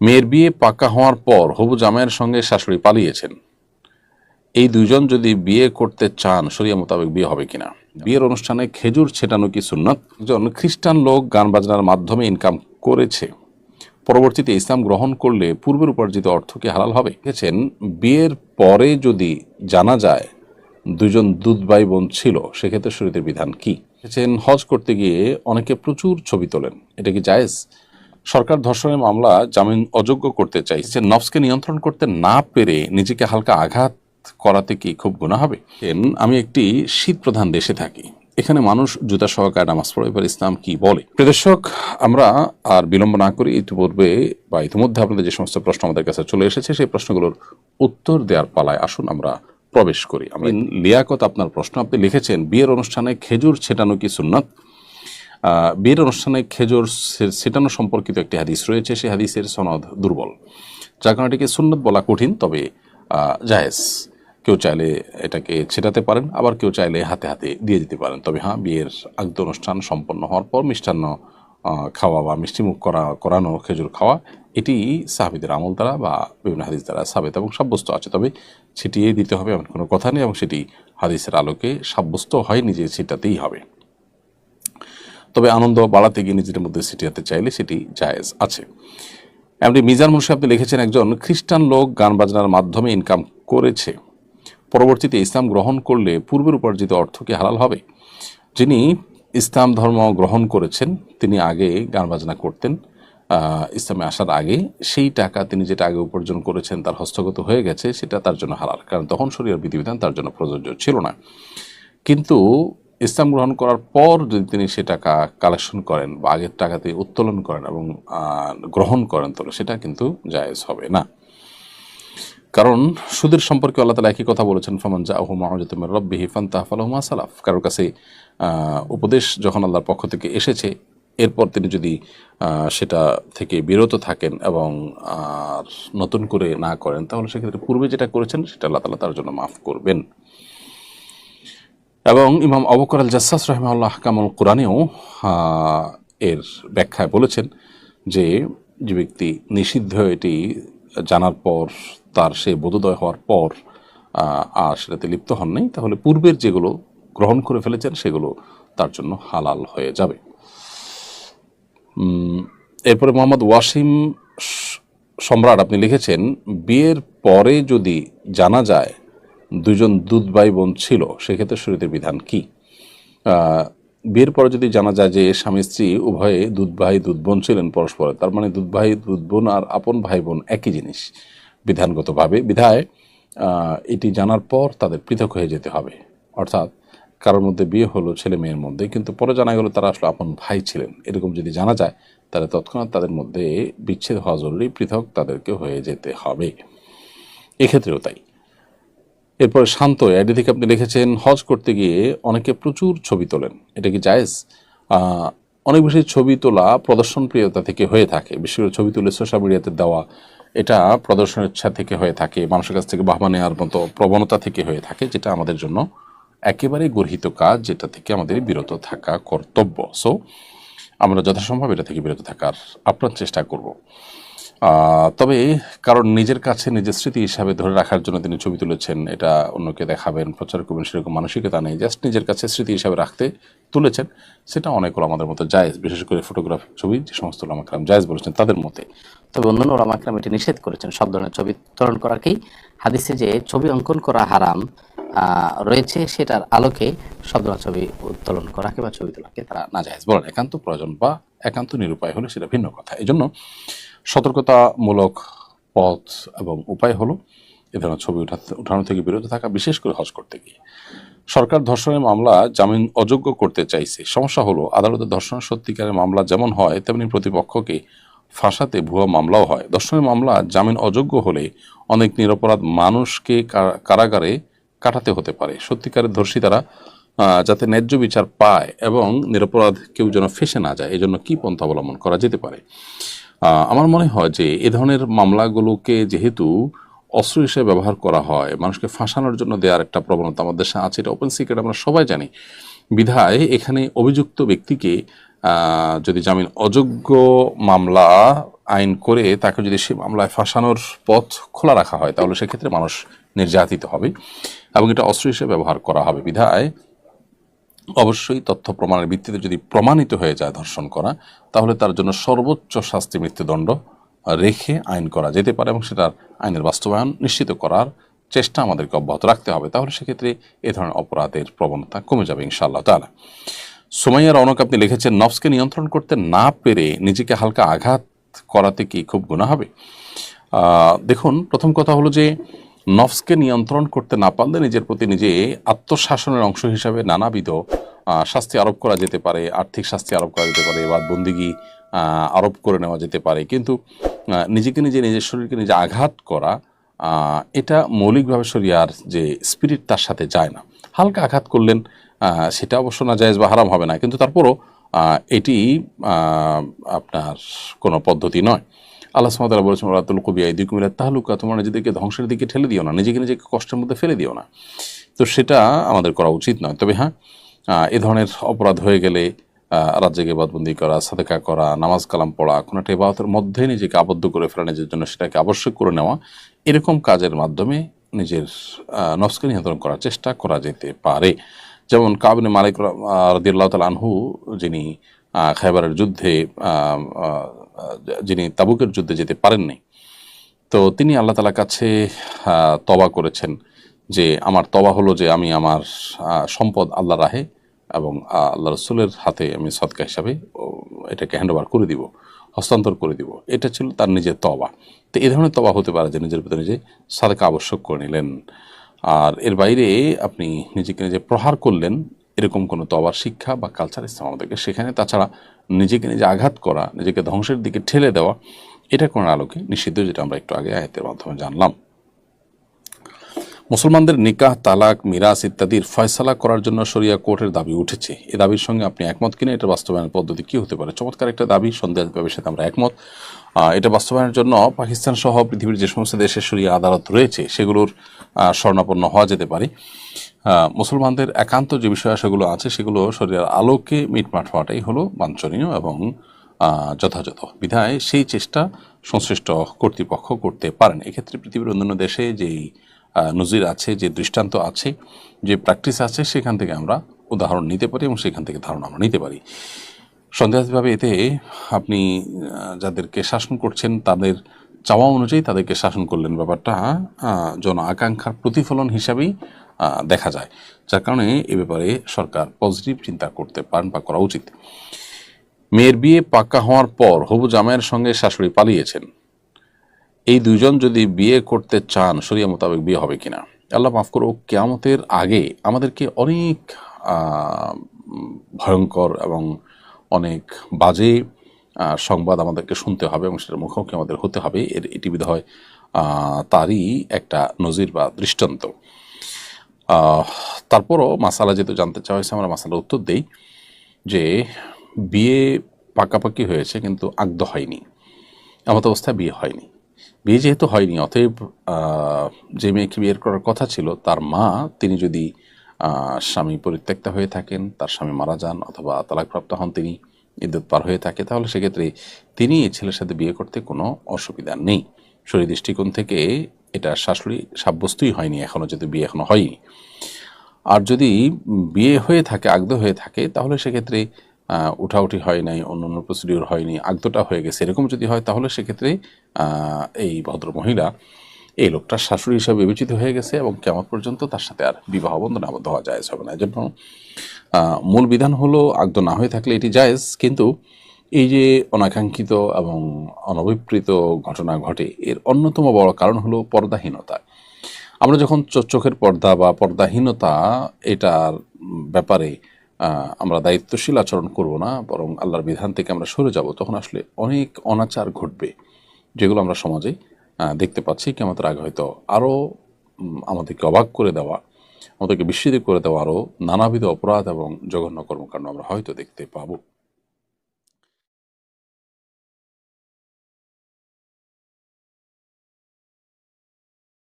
মেয়ের বিয়ে পাকা হওয়ার পর হবু জামাইয়ের সঙ্গে শাশুড়ি পালিয়েছেন। এই দুইজন যদি বিয়ে করতে চান, শরিয়া মোতাবেক বিয়ে হবে কিনা? বিয়ের অনুষ্ঠানে খেজুর ছেটানো কি সুন্নত? একজন খ্রিস্টান লোক গান বাজনার মাধ্যমে ইনকাম করেছে। পরবর্তীতে ইসলাম গ্রহণ করলে পূর্বের উপার্জিত অর্থ কি হালাল হবে? দেখেছেন, বিয়ের পরে যদি জানা যায় দুজন দুধ ভাই বোন ছিল, সেক্ষেত্রে শরীরের বিধান কি? দেখেছেন, হজ করতে গিয়ে অনেকে প্রচুর ছবি তোলেন। এটা কি জায়েজ? সরকার ধর্ষণের মামলা জামিন অযোগ্য করতে চাইছে। নফসকে নিয়ন্ত্রণ করতে না পেরে নিজেকে হালকা আঘাত করাতে কি খুব গুণা হবে? আমি একটি শীত প্রধান দেশে থাকি। এখানে মানুষ জুতা সহকার নামাজ পড়ে, এবার ইসলাম কি বলে? প্রদর্শক আমরা আর বিলম্ব না করি ইতিপূর্বে বা ইতিমধ্যে আপনাদের যে সমস্ত প্রশ্ন আমাদের কাছে চলে এসেছে, সেই প্রশ্নগুলোর উত্তর দেওয়ার পালায় আসুন, আমরা প্রবেশ করি। আমি লিয়াকত আপনার প্রশ্ন। আপনি লিখেছেন, বিয়ের অনুষ্ঠানে খেজুর ছেটানো কি সুন্নত? বিয়ের অনুষ্ঠানে খেজুর ছেটানো সম্পর্কিত একটি হাদিস রয়েছে। সেই হাদিসের সনদ দুর্বল। যার কারণে এটিকে সুন্নত বলা কঠিন, তবে জায়েজ। কেউ চাইলে এটাকে ছেটাতে পারেন, আবার কেউ চাইলে হাতে হাতে দিয়ে দিতে পারেন। তবে হ্যাঁ বিয়ের আগদ অনুষ্ঠান সম্পন্ন হওয়ার পর মিষ্টান্ন খাওয়া বা মিষ্টিমুখ করা, করানো খেজুর খাওয়া, এটি সাহাবিদের আমল দ্বারা বা বিভিন্ন হাদিস দ্বারা সাবেত এবং সাব্যস্ত আছে। তবে ছিটিয়ে দিতে হবে এমন কোনো কথা নেই এবং সেটি হাদিসের আলোকে সাব্যস্ত হয়, নিজে ছিটাতেই হবে। তবে আনন্দ বাড়াতে গিয়ে নিজের মধ্যে সিটিয়াতে চাইলে সেটি জায়েজ আছে। এমনি মিজান মুন্সি আপনি লিখেছেন, একজন খ্রিস্টান লোক গান বাজনার মাধ্যমে ইনকাম করেছে। পরবর্তীতে ইসলাম গ্রহণ করলে পূর্বের উপার্জিত অর্থ কি হালাল হবে? যিনি ইসলাম ধর্ম গ্রহণ করেছেন, তিনি আগে গান বাজনা করতেন। ইসলামে আসার আগে সেই টাকা তিনি যেটা আগে উপার্জন করেছেন, তার হস্তগত হয়ে গেছে, সেটা তার জন্য হালাল। কারণ তখন শরীর বিধিবিধান তার জন্য প্রযোজ্য ছিল না। কিন্তু ইসলাম গ্রহণ করার পর যদি তিনি সে টাকা কালেকশন করেন বা আগের টাকাতে উত্তোলন করেন এবং গ্রহণ করেন, তাহলে সেটা কিন্তু জায়েজ হবে না। কারণ সুদের সম্পর্কে আল্লাহ তালা একই কথা বলেছেন, ফামান জা আহু মাহজুতমের রব্বিহি ফান্তাহ ফালাহুমা সালাফ। কারোর কাছে উপদেশ যখন আল্লাহর পক্ষ থেকে এসেছে, এরপর তিনি যদি সেটা থেকে বিরত থাকেন এবং নতুন করে না করেন, তাহলে সেক্ষেত্রে পূর্বে যেটা করেছেন, সেটা আল্লাহ তালা তার জন্য মাফ করবেন। এবং ইমাম আবকর আল জাসাস রহমাল্লাহ কামুল কোরআনেও এর ব্যাখ্যায় বলেছেন যে যে ব্যক্তি নিষিদ্ধ এটি জানার পর, তার সে বোধোদয় হওয়ার পর আর সেটাতে লিপ্ত হন নাই, তাহলে পূর্বের যেগুলো গ্রহণ করে ফেলেছেন, সেগুলো তার জন্য হালাল হয়ে যাবে। এরপরে মোহাম্মদ ওয়াসিম সম্রাট আপনি লিখেছেন, বিয়ের পরে যদি জানা যায় দুজন দুধ ভাই বোন ছিল, সেক্ষেত্রে শরীরের বিধান কি? বিয়ের পরে যদি জানা যায় যে স্বামী স্ত্রী উভয়ে দুধ ভাই দুধ বোন ছিলেন পরস্পরের তার মানে দুধ ভাই দুধ বোন আর আপন ভাই বোন একই জিনিস বিধানগতভাবে। বিধায় এটি জানার পর তাদের পৃথক হয়ে যেতে হবে। অর্থাৎ, কারোর মধ্যে বিয়ে হলো ছেলে মেয়ের মধ্যে, কিন্তু পরে জানা গেল তারা আসলে আপন ভাই ছিলেন। এরকম যদি জানা যায়, তাহলে তৎক্ষণাৎ তাদের মধ্যে বিচ্ছেদ হওয়া জরুরি, পৃথক তাদেরকে হয়ে যেতে হবে। এক্ষেত্রেও তাই। এরপর শান্ত আইডি থেকে আপনি লিখেছেন হজ করতে গিয়ে অনেকে প্রচুর ছবি তোলেন। এটা কি জায়েজ? অনেক বেশি ছবি তোলা প্রদর্শন প্রিয়তা থেকে হয়ে থাকে। বিশেষ করে ছবি তুলে সোশ্যাল মিডিয়াতে দেওয়া, এটা প্রদর্শনের ইচ্ছা থেকে হয়ে থাকে, মানুষের কাছ থেকে বাহবা নেওয়ার মতো প্রবণতা থেকে হয়ে থাকে, যেটা আমাদের জন্য একেবারে গর্হিত কাজ, যেটা থেকে আমাদের বিরত থাকা কর্তব্য। সো আমরা যথাসম্ভব এটা থেকে বিরত থাকার আপ্রাণ চেষ্টা করব। তবে কারণ নিজের কাছে নিজের স্মৃতি হিসাবে ধরে রাখার জন্য তিনি ছবি তুলেছেন, এটা অন্যকে দেখাবেন, প্রচার করবেন সেরকম মানসিকতা নেই। জাস্ট নিজের কাছে স্মৃতি হিসাবে রাখতে তুলেছেন, সেটা অনেকগুলো আমাদের মতো জায়েজ, বিশেষ করে ফটোগ্রাফি ছবি যে সমস্ত আমাকে জায়েজ বলেছেন তাদের মতে। তবে অন্যান্য ওলামা একরাম এটি নিষেধ করেছেন, সব ধরনের ছবি উত্তোলন করাকেই। হাদিসে যে ছবি অঙ্কন করা হারাম রয়েছে সেটার আলোকে সব ধরনের ছবি উত্তোলন করাকে বা ছবি তোলাকে তারা না জায়েজ বলেন। একান্ত প্রয়োজন বা একান্ত নিরুপায় হলে সেটা ভিন্ন কথা। এই জন্য সতর্কতামূলক পথ এবং উপায় হলো এ ধরনের ছবি উঠানো থেকে বিরত থাকা, বিশেষ করে হজ করতে গিয়ে। সরকার ধর্ষণের মামলা জামিন অযোগ্য করতে চাইছে। সমস্যা হলো, আদালতে ধর্ষণ সত্যিকারের মামলা যেমন হয়, তেমনি প্রতিপক্ষকে ফাঁসাতে ভুয়া মামলাও হয়। ধর্ষণের মামলা জামিন অযোগ্য হলে অনেক নিরপরাধ মানুষকে কারাগারে কাটাতে হতে পারে। সত্যিকারের ধর্ষিতারা যাতে ন্যায্য বিচার পায় এবং নিরপরাধ কেউ যেন ফেসে না যায়, এজন্য কি পন্থা অবলম্বন করা যেতে পারে? আমার মনে হয় যে এ ধরনের মামলাগুলোকে যেহেতু অস্ত্র হিসেবে ব্যবহার করা হয়, মানুষকে ফাঁসানোর জন্য দেওয়ার একটা প্রবণতা আমাদের দেশে আছে, এটা ওপেন সিক্রেট আমরা সবাই জানি। বিধায় এখানে অভিযুক্ত ব্যক্তিকে যদি জামিন অযোগ্য মামলা আইন করে তাকে যদি সে মামলায় ফাঁসানোর পথ খোলা রাখা হয়, তাহলে সেক্ষেত্রে মানুষ নির্যাতিত হবে এবং এটা অস্ত্র হিসেবে ব্যবহার করা হবে। বিধায় অবশ্যই তথ্য প্রমাণের ভিত্তিতে যদি প্রমাণিত হয়ে যায় ধর্ষণ করা, তাহলে তার জন্য সর্বোচ্চ শাস্তি মৃত্যুদণ্ড রেখে আইন করা যেতে পারে এবং সেটার আইনের বাস্তবায়ন নিশ্চিত করার চেষ্টা আমাদেরকে অব্যাহত রাখতে হবে। তাহলে সেক্ষেত্রে এ ধরনের অপরাধের প্রবণতা কমে যাবে ইনশাআল্লাহ তালা সুমাইয়া রৌনক আপনি লিখেছেন, নফসকে নিয়ন্ত্রণ করতে না পেরে নিজেকে হালকা আঘাত করাতে কি খুব গুণা হবে? দেখুন, প্রথম কথা হলো যে নফসকে নিয়ন্ত্রণ করতে না পারলে নিজের প্রতি নিজে আত্মশাসনের অংশ হিসাবে নানাবিধ শাস্তি আরোপ করা যেতে পারে, আর্থিক শাস্তি আরোপ করা যেতে পারে বা বন্দিগি আরোপ করে নেওয়া যেতে পারে। কিন্তু নিজেকে নিজে, নিজের শরীরকে নিজে আঘাত করা এটা মৌলিকভাবে শরিয়ার যে স্পিরিট তার সাথে যায় না। হালকা আঘাত করলেন সেটা অবশ্য না জায়েজ বা হারাম হবে না। কিন্তু তারপরও এটি আপনার কোনো পদ্ধতি নয়। আল্লাহ সুমাতালা বলেছেন রাতুল কবি আইদি কুমিরা তাহলুকা তোমার নিজেদেরকে ধ্বংসের দিকে ঠেলে দিও না নিজেকে নিজেকে কষ্টের মধ্যে ফেলে দিও না। তো সেটা আমাদের করা উচিত নয়। তবে হ্যাঁ এ ধরনের অপরাধ হয়ে গেলে রাত বাদবন্দি করা সাদেকা করা নামাজ কালাম পড়া কোনো একটা ইবাদতের মধ্যে নিজেকে আবদ্ধ করে ফেলা নিজের জন্য সেটাকে আবশ্যক করে নেওয়া এরকম কাজের মাধ্যমে নিজের আহ, নফসকে নিয়ন্ত্রণ করার চেষ্টা করা যেতে পারে। যেমন কাবিনে মালিক রদিয়াল্লাহ তাল আনহু যিনি খাইবারের যুদ্ধে যিনি তাবুকের যুদ্ধে যেতে পারেননি। তো তিনি আল্লাহ তালার কাছে তবা করেছেন যে, আমার তবা হলো যে, আমি আমার সম্পদ আল্লাহ রাহে এবং আল্লাহ রসুলের হাতে আমি সৎকা হিসাবে এটাকে হ্যান্ডওভার করে দিব, হস্তান্তর করে দিব। এটা ছিল তার নিজের তবা তো এই ধরনের তবা হতে পারে যে, নিজের ভিতরে নিজে সাদাকা আবশ্যক করে নিলেন। আর এর বাইরে আপনি নিজেকে নিজে প্রহার করলেন এরকম কোনো তবার শিক্ষা বা কালচার ইসলাম আমাদেরকে সেখানে তাছাড়া নিজেকে নিজে আঘাত করা, নিজেকে ধ্বংসের দিকে ঠেলে দেওয়া, এটা কোন আলোকে নিষিদ্ধ যেটা আমরা একটু আগে আয়াতের মাধ্যমে জানলাম। মুসলমানদের নিকাহ, তালাক মিরাস ইত্যাদির ফয়সালা করার জন্য শরিয়া কোর্টের দাবি উঠেছে। এ দাবির সঙ্গে আপনি একমত কিনা এটা বাস্তবায়নের পদ্ধতি কি হতে পারে? চমৎকার একটা দাবি সন্দেহের সাথে আমরা একমত। এটা বাস্তবায়নের জন্য পাকিস্তান সহ পৃথিবীর যে সমস্ত দেশের শরিয়া আদালত রয়েছে সেগুলোর আহ, শরণাপন্ন হওয়া যেতে পারে। মুসলমানদের একান্ত যে বিষয় সেগুলো আছে সেগুলো শরিয়ার আলোকে মিটমাট হওয়াটাই হলো বাঞ্ছনীয় এবং যথাযথ। বিধায় সেই চেষ্টা সংশ্লিষ্ট কর্তৃপক্ষ করতে পারেন। এক্ষেত্রে পৃথিবীর অন্যান্য দেশে যেই নজির আছে যে দৃষ্টান্ত আছে যে প্র্যাকটিস আছে সেখান থেকে আমরা উদাহরণ নিতে পারি এবং সেখান থেকে ধারণা আমরা নিতে পারি। সন্দেহাতীতভাবে এতে আপনি যাদেরকে শাসন করছেন, তাদের চাওয়া অনুযায়ী তাদেরকে শাসন করলেন। ব্যাপারটা জন আকাঙ্ক্ষার প্রতিফলন হিসাবেই দেখা যায়। যার কারণে এ ব্যাপারে সরকার পজিটিভ চিন্তা করতে পারেন বা করা উচিত। মেয়ের বিয়ে পাক্কা হওয়ার পর হবু জামাইয়ের সঙ্গে শাশুড়ি পালিয়েছেন। এই দুইজন যদি বিয়ে করতে চান, শরিয়া মোতাবেক বিয়ে হবে কিনা? আল্লাহ মাফ করো কেয়ামতের আগে আমাদেরকে অনেক ভয়ঙ্কর এবং অনেক বাজে সংবাদ আমাদেরকে শুনতে হবে এবং সেটার মুখোমুখি আমাদের হতে হবে। এর এটি বিধ হয় তারই একটা নজির বা দৃষ্টান্ত। তারপরও মাসালা যেহেতু জানতে চাওয়া হয়েছে, আমরা মাসালার উত্তর দেই যে, বিয়ে পাকাপাকি হয়েছে কিন্তু আগ্ধ হয়নি। এমত অবস্থায় বিয়ে হয়নি। বিয়ে যেহেতু হয়নি, অতএব যে মেয়েকে বিয়ের করার কথা ছিল, তার মা, তিনি যদি স্বামী পরিত্যক্তা হয়ে থাকেন, তার স্বামী মারা যান অথবা তালাকপ্রাপ্ত হন তিনি ইদ্যুৎ পার হয়ে থাকে, তাহলে সেক্ষেত্রে তিনি এই ছেলের সাথে বিয়ে করতে কোনো অসুবিধা নেই। শরীর দৃষ্টিকোণ থেকে এটা শাশুড়ি সাব্যস্তই হয়নি এখনও যদি বিয়ে এখনও হয়নি। আর যদি বিয়ে হয়ে থাকে আগদ হয়ে থাকে, তাহলে সেক্ষেত্রে উঠাউঠি হয় নাই অন্য অন্য প্রসিডিওর হয়নি আগদটা হয়ে গেছে। এরকম যদি হয়, তাহলে সেক্ষেত্রে এই ভদ্র মহিলা এই লোকটার শাশুড়ি হিসাবে বিবেচিত হয়ে গেছে এবং কেমন পর্যন্ত তার সাথে আর বিবাহ বন্ধন আবদ্ধ হওয়া যায় হবে না। এজন্য মূল বিধান হলো আগদ না হয়ে থাকলে এটি জায়েজ, কিন্তু এই যে অনাকাঙ্ক্ষিত এবং অনভিপ্রেত ঘটনা ঘটে, এর অন্যতম বড় কারণ হলো পর্দাহীনতা। আমরা যখন চোখের পর্দা বা পর্দাহীনতা এটার ব্যাপারে আমরা দায়িত্বশীল আচরণ করব না, বরং আল্লাহর বিধান থেকে আমরা সরে যাব, তখন আসলে অনেক অনাচার ঘটবে, যেগুলো আমরা সমাজে দেখতে পাচ্ছি কেমন আগে হয়তো আরও আমাদেরকে অবাক করে দেওয়া, আমাদেরকে বিস্মিত করে দেওয়া আরও নানাবিধ অপরাধ এবং জঘন্য কর্মকাণ্ড আমরা হয়তো দেখতে পাবো।